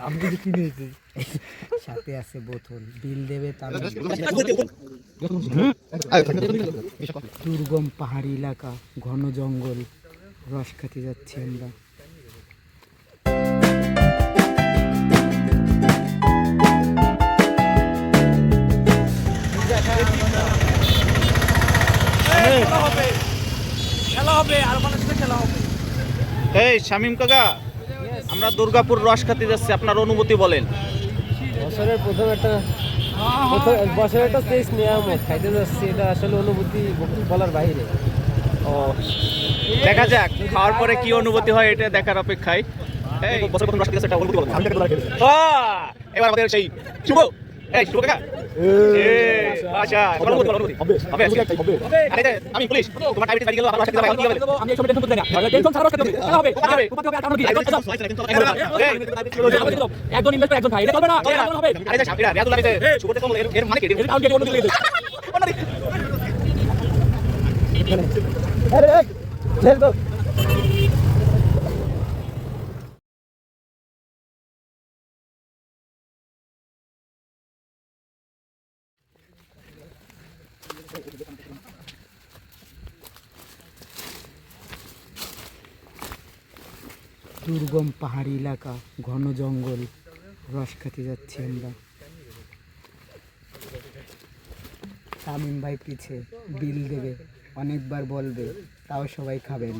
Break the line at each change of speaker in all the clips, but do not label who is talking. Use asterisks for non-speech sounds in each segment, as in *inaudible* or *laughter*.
আমি কিনেছি
সাথে আছে বোতল বিল দেবে তার দুর্গম পাহাড়ি এলাকা ঘন জঙ্গল রস খেতে যাচ্ছি আমরা।
এই শামিম কাকা আমরা দুর্গাপুর রস খাতে যাচ্ছি আপনার অনুমতি বলেন।
বছরের প্রথম একটা বছরের একটা শেষ নিয়ামত খাইতে যাচ্ছি এটা আসলে অনুভূতি বলার বাইরে।
ও দেখা যাক খাওয়ার পরে কি অনুভূতি হয় এটা দেখার অপেক্ষায়। এই। বছর প্রথম রস খেতে যাচ্ছি, একটা অনুভূতি বলেন। এবার আমাদের সেই শুভ আচ্ছা। আরে আমি পুলিশ তোমার ডায়াবেটিস বাড়ি গেল আমার হবে?
আমি এই সময় টেনশন করতে না টেনশন ছাড়া খেতে হবে হবে আর একজন ইনভেস্টর একজন খাই এটা করবে না হবে
আরে সাপিরা, রিয়াদুল যে, শুভতে কমল, এর- মানে কি?
এটা কাউকে অনুমতি দিয়েছে
দুর্গম পাহাড়ি এলাকা, ঘন জঙ্গল, রস খেতে যাচ্ছি আমরা। তামিম ভাই পিছে, বিল দেবে, অনেকবার বলবে, তাও সবাই খাবেন।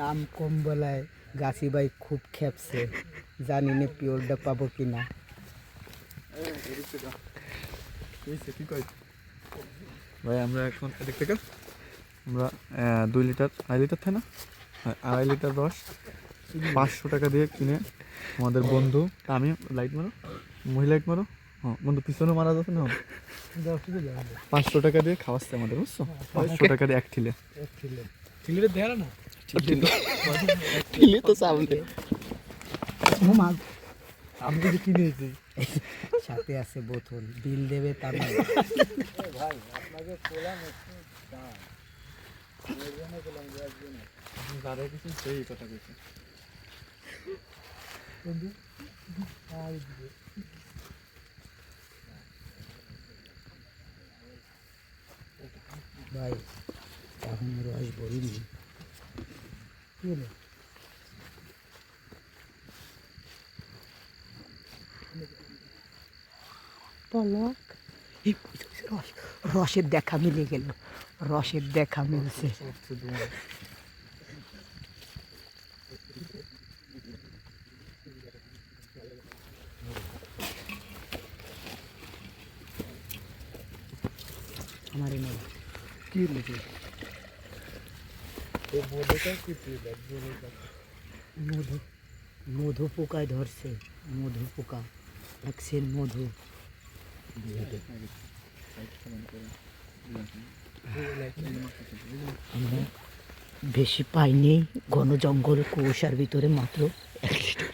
দাম কম বলায় গাছি ভাই খুব খেপছে। জানি না পিওরটা পাবো কিনা।
ভাই আমরা এখন এদিক থেকে। আমরা দুই লিটার আড়াই লিটার থাকে না? আড়াই লিটার রস। পাঁচশো টাকা দিয়ে কিনে আমাদের বন্ধু আমি লাইট মারো মহিলা লাইট মারো। হ্যাঁ বন্ধু পিছনে মারা যাচ্ছে না? পাঁচশো টাকা দিয়ে খাওয়াচ্ছে আমাদের বুঝছ? পাঁচশো টাকা দিয়ে এক ঠিলে।
ও মা
আমি কিছু কিনেছি
সাথে আছে বোতল বিল দেবে তার
সেই কথা কইছে
ভাই, এখন রস হলো? পলক। রস রসের দেখা মিলে গেল রসের দেখা মিলছে। আমার
কি লিখে
মধু মধু পোকায় ধরছে, মধু পোকা ভ্যাকসিন মধু। আমরা বেশি পাইনি ঘন জঙ্গল, কুয়াশার ভিতরে মাত্র এক লিটার।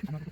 *laughs*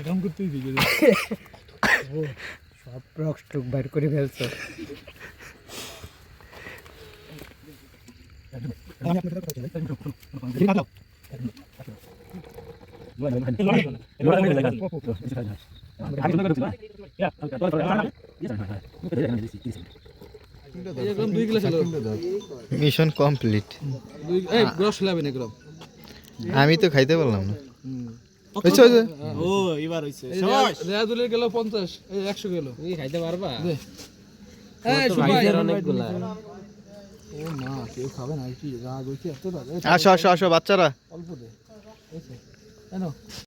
আগাম করতেই দিকে
সব রক স্ট্রোক বাইর করে ফেলছো।
দুই গ্লাস হলো
মিশন কমপ্লিট আমি তো খাইতে পারলাম না।
ও এবার হইছে
রেয়াদুলের গেল পঞ্চাশ এই একশো গেল।
তুমি খাইতে পারবা?
ভাইদের অনেকগুলা।
ও মা কেউ খাবে না কি রাগ হয়েছে এত রাগ?
আসো আসো আসো বাচ্চারা।
অল্প দে। এই যে, এই নাও।